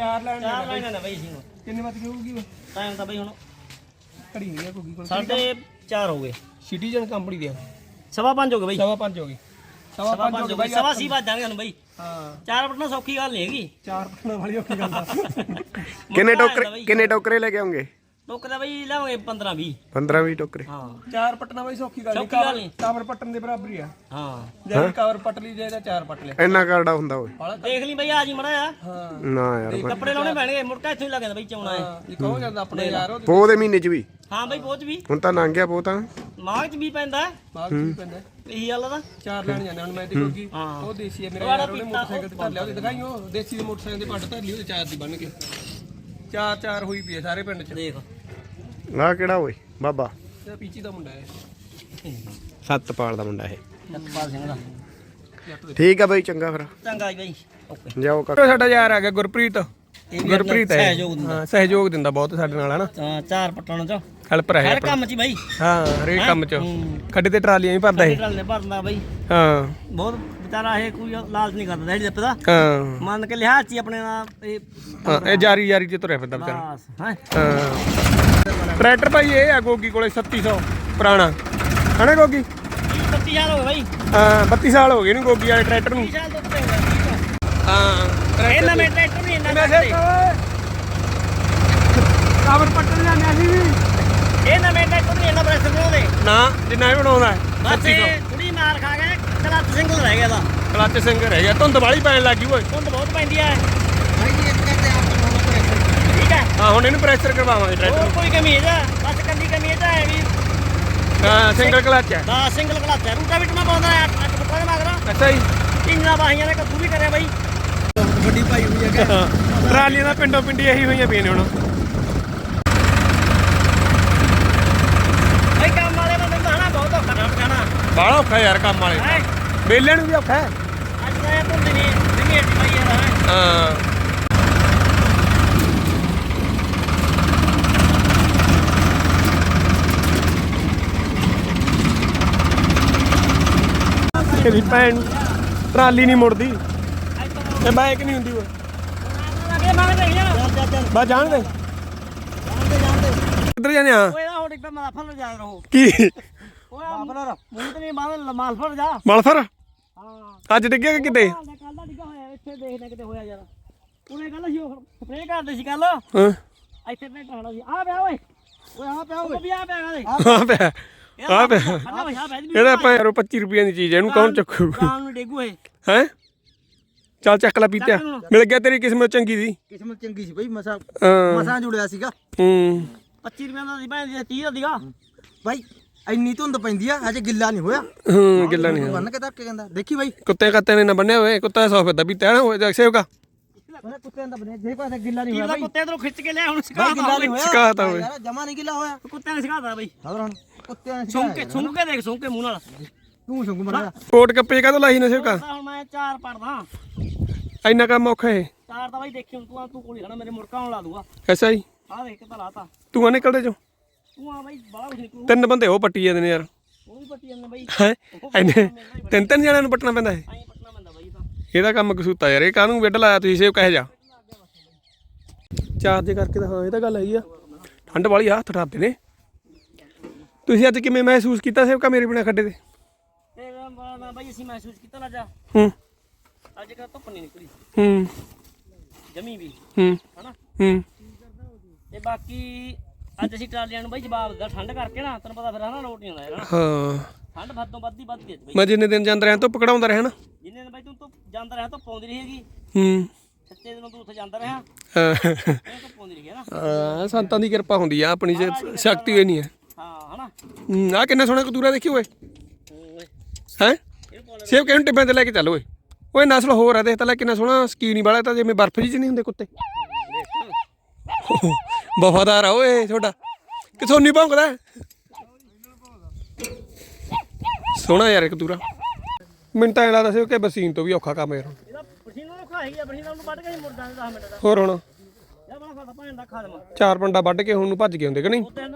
ਚਾਰ ਚਾਰ ਲਾਈਨਾਂ ਨੇ ਬਈ ਸੀ ਹੁਣ। ਕਿੰਨੇ ਵੱਜ ਗਏ ਹੋਊਗੀ ਟਾਈਮ ਤਾਂ ਬਈ ਹੁਣ ਘੜੀ ਨਹੀਂ ਆ ਕੋਈ ਕੋਲ। ਸਾਢੇ ਚਾਰ ਹੋ ਗਏ। ਸਿਟੀਜ਼ਨ ਕੰਪਨੀ ਦੇ। ਸਵਾ ਪੰਜ ਹੋ ਗਏ ਬਈ। ਸਵਾ ਪੰਜ ਹੋ ਗਈ ਸਵਾ ਸਵਾ ਪੰਜ ਹੋ ਪੰਜ ਗਏ ਹੋ ਗਏ। ਬਾਈ ਸਵਾ ਸੀ ਵੱਜ ਜਾਣਗੇ ਸਾਨੂੰ ਬਈ। ਹਾਂ। ਚਾਰ ਪਟਨਾ ਸੌਖੀ ਗੱਲ ਨਹੀਂ ਹੈਗੀ। ਚਾਰ ਪਟਨਾ ਵਾਲੀ ਔਖੀ ਗੱਲ ਆ। ਕਿੰਨੇ ਮੁੱਕਾ ਟੋਕਰੇ ਜਾਂਦਾ ਬਈ। ਕਿੰਨੇ ਟੋਕਰੇ ਲੈ ਕੇ ਆਉਂਗੇ? ਟੋਕਰੇ ਬਈ ਲਾਵਾਂਗੇ 15 20 15 20 ਟੋਕਰੇ। ਹਾਂ। ਚਾਰ ਪਟਨਾ ਬਾਈ ਸੌਖੀ ਗੱਲ ਸੌਖੀ ਗੱਲ ਕਾਵਰ ਨਹੀਂ। ਕਾਵਰ ਪਟਨ ਦੇ ਬਰਾਬਰ ਹੀ ਆ। ਹਾਂ। ਜੇ ਕਾਵਰ ਪਟ ਲਈ ਜੇ ਤਾਂ ਚਾਰ ਪਟ ਲਿਆ। ਇੰਨਾ ਕਰੜਾ ਹੁੰਦਾ ਓਏ। ਦੇਖ ਲਈ ਬਈ ਆ ਜੀ ਮੜਾ ਆ ਹਾਂ। ਨਾ ਯਾਰ ਬਸ। ਕੱਪੜੇ ਲਾਉਣੇ ਪੈਣਗੇ ਮੁੜਕਾ ਇੱਥੋਂ ਹੀ ਲੱਗਦਾ ਬਈ ਚੌਣਾ। ਹੈ ਹਾਂ, ਇਹ ਕਹੋ ਜਾਂਦਾ ਆਪਣੇ ਯਾਰ ਉਹ ਪੋਹ ਦੇ ਮਹੀਨੇ ਚ ਵੀ। ਹਾਂ ਬਈ ਪਹੁੰਚ ਵੀ। ਹੁਣ ਤਾਂ ਲੰਘ ਗਿਆ ਪੋਹ ਤਾਂ। ਮਾਗ ਚ ਵੀ ਪੈਂਦਾ। ਹੈ। ਮਾਗ ਕੀ ਪੈਂਦਾ। ਇਹੀ ਗੱਲ ਦਾ ਚਾਰ ਲੈਣ ਜਾਂਦੇ ਹੁਣ ਮੈਂ ਦੇਖੋਗੀ ਹਾਂ। ਉਹ ਦੇਸੀ ਹੈ ਮੇਰਾ ਯਾਰ ਉਹਨੇ ਮੋਟਰਸਾਈਕਲ ਤੇ ਧਰ ਲਿਆ ਉਹਦੇ ਦਿਖਾਈ ਉਹ ਦੇਸੀ ਦੇ ਮੋਟਰਸਾਈਕਲ ਦੇ ਪੱਟ ਧਰ ਲਈ ਉਹਦੇ ਚਾਰ ਦੀ ਬੰਨ ਕੇ। ਚਾਰ ਚਾਰ ਹੋਈ ਪਈ ਹੈ ਸਾਰੇ ਪਿੰਡ ਚ। ਦੇਖ। ਆਹ ਕਿਹੜਾ ਓਏ ਬਾਬਾ। ਇਹ ਪੀਚੀ ਦਾ ਮੁੰਡਾ ਹੈ ਸੱਤਪਾਲ ਦਾ ਮੁੰਡਾ ਇਹ। ਜਤਪਾਲ ਸਿੰਘ ਦਾ। ਠੀਕ ਆ ਬਈ ਚੰਗਾ ਫਿਰ। ਚੰਗਾ ਜੀ ਬਈ ਓਕੇ। ਜਾਓ ਕਰ ਸਾਡਾ ਯਾਰ ਆ ਗਿਆ ਗੁਰਪ੍ਰੀਤ। ਇਹ ਵੀ ਗੁਰਪ੍ਰੀਤ ਹੈ। ਸਹਿਯੋਗ ਦਿੰਦਾ। ਹਾਂ ਸਹਿਯੋਗ ਦਿੰਦਾ ਬਹੁਤ ਸਾਡੇ ਨਾਲ ਹਨਾ? ਤਾਂ ਚਾਰ ਪਟਣਾ ਚ। ਹੈਲਪਰ ਹੈ ਹਰ ਕੰਮ ਚ ਬਈ। ਹਾਂ ਹਰੇਕ ਕੰਮ ਚ। ਹੂੰ। ਖੱਡੇ ਤੇ ਟਰਾਲੀਆਂ ਵੀ ਭਰਦਾ ਇਹ। ਟਰਾਲੇ ਭਰਦਾ ਬਈ। ਹਾਂ। ਬਹੁਤ ਵਿਚਾਰਾ ਇਹ ਕੋਈ ਲਾਲਚ ਨਹੀਂ ਕਰਦਾ ਜਿਹੜੀ ਦੱਪਦਾ ਹਾਂ। ਮੰਨ ਕੇ ਲਿਹਾਜ਼ ਹੀ ਆਪਣੇ ਨਾਲ ਇਹ ਹਾਂ, ਇਹ ਜਾਰੀ ਜਾਰੀ ਚ ਤੁਰਿਆ ਫਿਰਦਾ ਵਿਚਾਰਾ। ਬਸ ਹੈ। ਹਾਂ। ਟਰੈਕਟਰ ਭਾਈ ਇਹ ਆ ਗੋਗੀ ਕੋਲੇ 3700 ਪੁਰਾਣਾ। ਹਨਾ ਗੋਗੀ? 25 ਸਾਲ ਹੋ ਗਏ ਬਈ। ਹਾਂ 32 ਸਾਲ ਹੋ ਗਏ ਇਹਨੂੰ ਗੋਗੀ ਵਾਲੇ ਟਰੈਕਟਰ ਨੂੰ। 30 ਸਾਲ ਤੋਂ ਉੱਤੇ ਹੋ ਗਿਆ ਠੀਕ ਆ। ਹਾਂ ਇਹ ਨਵੇਂ ਟਰੈਕਟਰ ਨਹੀਂ ਇੰਨਾ ਚੱਲਦੇ ਕਾਵਰ ਪੱਟਣ ਜਾਂਦੇ ਅਸੀਂ ਵੀ। ਇਹ ਨਵੇਂ ਟਰੈਕਟਰ ਨਹੀਂ ਇੰਨਾ ਪ੍ਰੈਸ਼ਰ ਬਣਾਉਂਦੇ ਨਾ ਜਿੰਨਾ ਇਹ ਬਣਾਉਂਦਾ ਹੈ ਬਸ ਇਹ ਥੋੜੀ ਮਾਰ ਖਾ ਗਏ ਕਲੱਚ ਸਿੰਗਲ ਰਹਿ ਗਿਆ ਦਾ ਕਲੱਚ ਸਿੰਘ ਰਹਿ ਗਿਆ। ਧੁੰਦ ਵਾਲੀ ਪੈਣ ਲੱਗੀ ਓਏ। ਧੁੰਦ ਬਹੁਤ ਪੈਂਦੀ ਆ। ਠੀਕ ਹੈ ਹਾਂ ਹੁਣ ਇਹਨੂੰ ਪ੍ਰੈਸ਼ਰ ਕਰਵਾਵਾਂਗੇ ਟਰੈਕਟਰ ਹੋਰ ਕੋਈ ਕਮੀ ਹੈ ਬਸ ਕੱਲੀ ਕਮੀ ਹੈ ਹੈ ਵੀ। ਹਾਂ ਸਿੰਗਲ ਕਲੱਚ ਹੈ। ਦਾ ਸਿੰਗਲ ਕਲੱਚ ਹੈ। ਰੂਟਾ ਵੀ ਟਮਾ ਪਾਉਂਦਾ ਹੈ ਅੱਠ ਫੁੱਟਾਂ ਦੇ ਮਗਰ। ਅੱਛਾ ਜੀ। ਇੰਨਾ ਬਾਹੀਆਂ ਨੇ ਕੱਦੂ ਵੀ ਕਰਿਆ ਬਾਈ। ਵੱਡੀ ਭਾਈ ਹੋਈ ਹੈ। ਟਰਾਲੀਆਂ ਦਾ ਪਿੰਡੋਂ ਪਿੰਡੀ ਇਹੀ ਹੋਈਆਂ ਨੇ ਹੁਣ। ਬਾਈ ਕੰਮ ਵਾਲੇ ਬੰਦੇ ਨੂੰ ਹਨਾ ਬਹੁਤ ਔਖਾ ਨਾ ਜਾਣਾ ਬਾਹਲਾ ਔਖਾ ਯਾਰ ਕੰਮ ਵਾਲੇ। ਹੈ? ਨੂੰ ਵੀ ਔਖਾ ਹੈ। ਅੱਜ ਤਾਂ ਇਹ ਧੁੰਦ ਨਹੀਂ ਨਹੀਂ ਬਾਈ ਯਾਰ ਹੈਂ। ਹਾਂ। ਇਹਦੀ ਭੈਣ ਟਰਾਲੀ ਨਹੀਂ ਮੁੜਦੀ। ਇਹ ਬਾਈਕ ਨਹੀਂ ਹੁੰਦੀ ਯਾਰ ਬਾ ਜਾਣ ਦੇ। ਕਿੱਧਰ ਜਾਣੇ ਆ? ਓਏ ਇੱਕ ਮਾਲ ਫੜ ਜਾ ਰਹੋ। ਕੀ? ਓਏ ਮਾਫਲਰ ਮੂੰਹ ਤੇ ਨਹੀਂ ਮਾਲ ਮਾਲ ਫੜ ਜਾ। ਮਲਫਰ ਹਾਂ ਅੱਜ ਡਿੱਗਿਆ ਕਿ ਕਿਤੇ? ਕੱਲ ਦਾ ਡਿੱਗਾ ਹੋਇਆ ਇੱਥੇ ਦੇਖਦੇ ਕਿਤੇ ਹੋਇਆ ਯਾਰ ਉਹਨੇ ਕੱਲ ਸੀ ਸਪਰੇ ਕਰਦੇ ਸੀ ਕੱਲ ਹਾਂ। ਇੱਥੇ ਤੇ ਟਾਣਾ ਸੀ। ਆ ਪਿਆ ਓਏ। ਓਏ ਆ ਪਿਆ ਓਏ। ਵੀ ਆ ਪਿਆ ਆ ਪਿਆ। ਆ ਪਿਆ। ਇਹਦਾ ਆਪਾਂ ਯਾਰੋ 25 ਰੁਪਈਆਂ ਦੀ ਚੀਜ਼ ਹੈ ਇਹਨੂੰ ਕੌਣ ਚੱਕੂਗਾ? ਕਾਂ ਨੂੰ ਡੇਗੂ ਏ ਹੈ? ਚੱਲ ਚੱਕ ਲੈ ਪੀਤਿਆ ਮਿਲ ਗਿਆ ਤੇਰੀ ਕਿਸਮਤ ਚੰਗੀ ਦੀ। ਕਿਸਮਤ ਚੰਗੀ ਸੀ ਬਈ ਮਸਾ ਹਾਂ। ਮਸਾਂ ਜੁੜਿਆ ਸੀਗਾ। ਹੂੰ। 25 ਰੁਪਏ ਦਾ ਦੀ ਭੈਣ ਦੀ 30 ਦਾ ਦੀਗਾ ਬਾਈ ਇੰਨੀ ਧੁੰਦ ਪੈਂਦੀ ਆ ਹਜੇ ਗਿੱਲਾ ਨਹੀਂ ਹੋਇਆ। ਹੂੰ ਗਿੱਲਾ ਨਹੀਂ ਬੰਨ ਕੇ ਧੱਕ ਕਹਿੰਦਾ ਦੇਖੀ ਬਾਈ। ਕੁੱਤੇ ਕੱਤੇ ਨੇ ਨਾ ਬੰਨਿਆ ਹੋਏ ਕੁੱਤਾ ਸੌ ਫਿਰਦਾ ਵੀ ਤੈਣਾ ਹੋਇਆ ਜਗ ਸੇਵਕਾ ਉਹਨੇ ਕੁੱਤਿਆਂ ਦਾ ਬਣਿਆ ਦੇਖ ਪਾਸੇ ਗਿੱਲਾ ਨਹੀਂ ਹੋਇਆ ਬਾਈ। ਕੁੱਤੇ ਇਧਰੋਂ ਖਿੱਚ ਕੇ ਲਿਆ ਹੁਣ ਬਾਈ ਸਿਖਾਤਾ ਗਿੱਲਾ ਨਹੀਂ ਹੋਇਆ। ਸਿਖਾਤਾ ਓਏ। ਯਾਰ ਜਮਾ ਨਹੀਂ ਗਿੱਲਾ ਹੋਇਆ। ਕੁੱਤੇ ਨੇ ਸਿਖਾਤਾ ਬਈ। ਹੋਰ ਹੁਣ ਕੁੱਤਿਆਂ ਨੇ ਸੁੰਘ ਕੇ ਸੁੰਘ ਕੇ ਦੇਖ ਸੁੰਘ ਕੇ ਮੂੰਹ ਨਾਲ। ਤੂੰ ਸੁੰਗ ਮੜਾ ਕੋਟ ਕੱਪੇ ਕਾਹਤੋਂ ਲਾਈ ਨਾ ਸੇਵਕਾ ਤਾਂ ਹੁਣ ਮੈਂ ਚਾਰ ਪੜਦਾ ਇੰਨਾ ਕੰਮ ਔਖਾ ਹੈ ਚਾਰ ਤਾਂ ਬਾਈ ਦੇਖੀ ਹੁਣ ਤੂੰ ਆ ਤੂੰ ਕੋਲ ਖੜਾ ਮੇਰੇ ਮੁੜਕਾ ਹੁਣ ਲਾ ਦੂਗਾ। ਐਸਾ ਹੀ ਆ ਦੇਖ ਕੇ ਤਾਂ ਲਾਤਾ। ਤੂੰ ਆ ਨਿਕਲਦੇ ਚੋਂ। ਤੂੰ ਆ ਬਾਈ ਬੜਾ ਕੁਛ ਨਿਕਲੂ ਤਿੰਨ ਬੰਦੇ ਉਹ ਪੱਟੀ ਜਾਂਦੇ ਨੇ ਯਾਰ। ਉਹ ਵੀ ਪੱਟੀ ਜਾਂਦੇ ਬਾਈ। ਹੈ? ਤਿੰਨ ਤਿੰਨ ਜਣਿਆਂ ਨੂੰ ਪੱਟਣਾ ਪੈਂਦਾ ਹੈ ਐਂ ਪਟਣਾ ਪੈਂਦਾ ਬਾਈ ਇਹ ਤਾਂ। ਇਹਦਾ ਕੰਮ ਕਸੂਤਾ ਯਾਰ ਇਹ ਕਾਹਨੂੰ ਬੈੱਡ ਲਾਇਆ ਤੁਸੀਂ ਸੇਵ ਕਹੇ ਜਾ। ਚਾਰਜ ਕਰਕੇ ਤਾਂ ਹਾਂ ਇਹ ਤਾਂ ਗੱਲ ਹੈਗੀ ਆ। ਠੰਡ ਵਾਲੀ ਆ ਹੱਥ ਠਾਪਦੇ ਨੇ। ਤੁਸੀਂ ਅੱਜ ਕਿਵੇਂ ਮਹਿਸੂਸ ਕੀਤਾ ਸੇਵਕਾ ਮੇਰੇ ਬਿਨਾ ਖੱਡੇ ਤੇ? ਤੇ ਮੈਂ- ਮੈਂ ਬਾਈ ਅਸੀਂ ਮਹਿਸੂਸ ਕੀਤਾ ਨਾ ਜਾ ਹੂੰ। ਅੱਜ ਕੱਲ੍ਹ ਧੁੱਪ ਨਹੀਂ ਨਿਕਲੀ। ਹੂੰ। ਜਮੀ ਵੀ। ਹੂੰ। ਹਨਾ? ਹੂੰ। ਤੇ ਬਾਕੀ ਅੱਜ ਅਸੀਂ ਟਰਾਲੀਆਂ ਨੂੰ ਬਾਈ ਜਵਾਬ ਦਿੱਤਾ ਠੰਡ ਕਰਕੇ ਨਾ ਤੈਨੂੰ ਪਤਾ ਫਿਰ ਹਨਾ ਲੋਟ ਨਹੀਂ ਆਉਂਦਾ ਯਾਰ। ਹਾਂ। ਠੰਡ ਵੱਧੋਂ ਵੱਧਦੀ ਵੱਧਦੀ ਹੈ ਬਈ। ਮੈਂ ਜਿੰਨੇ ਦਿਨ ਜਾਂਦਾ ਰਿਹਾ ਧੁੱਪ ਕਢਾਉਂਦਾ ਰਿਹਾ ਨਾ। ਜਿੰਨੇ ਦਿਨ ਬਾਈ ਤੂੰ ਧੁੱਪ ਜਾਂਦਾ ਰਿਹਾ ਧੁੱਪ ਆਉਂਦੀ ਰਹੇਗੀ ਹੂੰ। ਸੱਚੇ ਦਿਨੋਂ ਤੂੰ ਉੱਥੇ ਜਾਂਦਾ ਰਿਹਾ। ਹਾਂ। ਇਹ ਰਹੀ ਹੈ ਨਾ। ਹਾਂ, ਸੰਤਾਂ ਦੀ ਕਿਰਪਾ ਹੁੰਦੀ ਆ ਆਪਣੀ ਜੇ ਸ਼ਕਤੀ ਹੋਈ ਨਹੀਂ ਹੈ। ਹਾਂ ਹਨਾ। ਹੂੰ, ਆਹ ਕਿੰਨਾ ਸੋਹਣਾ ਕਤੂਰਾ ਦੇਖੀ ਓਏ। ਹੈ? ਸੇਵ ਕਿਹਨੂੰ ਟਿੱਬਿਆਂ ਤੇ ਲੈ ਕੇ ਚੱਲ ਓਏ? ਓਏ ਨਸਲ ਹੋਰ ਆ ਦੇਖ ਤਾਂ ਲੈ ਕਿੰਨਾ ਸੋਹਣਾ ਸਕੀਨੀ ਵਾਲਾ ਤਾਂ ਜਿਵੇਂ ਬਰਫ਼ ਜੀ ਚ ਨਹੀਂ ਹੁੰਦੇ ਕੁੱਤੇ। ਵਫਾਦਾਰ ਆ ਓਏ ਤੁਹਾਡਾ ਕਿਥੋਂ ਨਹੀਂ ਭੌਂਕਦਾ? ਸੋਹਣਾ ਯਾਰ ਕਤੂਰਾ ਮੈਨੂੰ ਤਾਂ ਲੱਗਦਾ ਸੀ ਕਿ ਬਸੀਨ ਤੋਂ ਵੀ ਔਖਾ ਕੰਮ ਯਾਰ ਇਹਦਾ ਪਸੀਨਾ ਨੂੰ ਖਾਈ ਗਿਆ ਪਸੀਨਾ ਨੂੰ ਵੱਢ ਕੇ ਹੀ ਮੁੜ ਜਾਂਦੇ 10 ਮਿੰਟ ਦਾ। ਹੋਰ ਹੁਣ? ਚਾਰ ਪੰਡਾ ਵੱਢ ਕੇ ਹੁਣ ਨੂੰ ਭੱਜ ਗਏ ਹੁੰਦੇ ਕਿ ਨਹੀਂ? ਹੈ।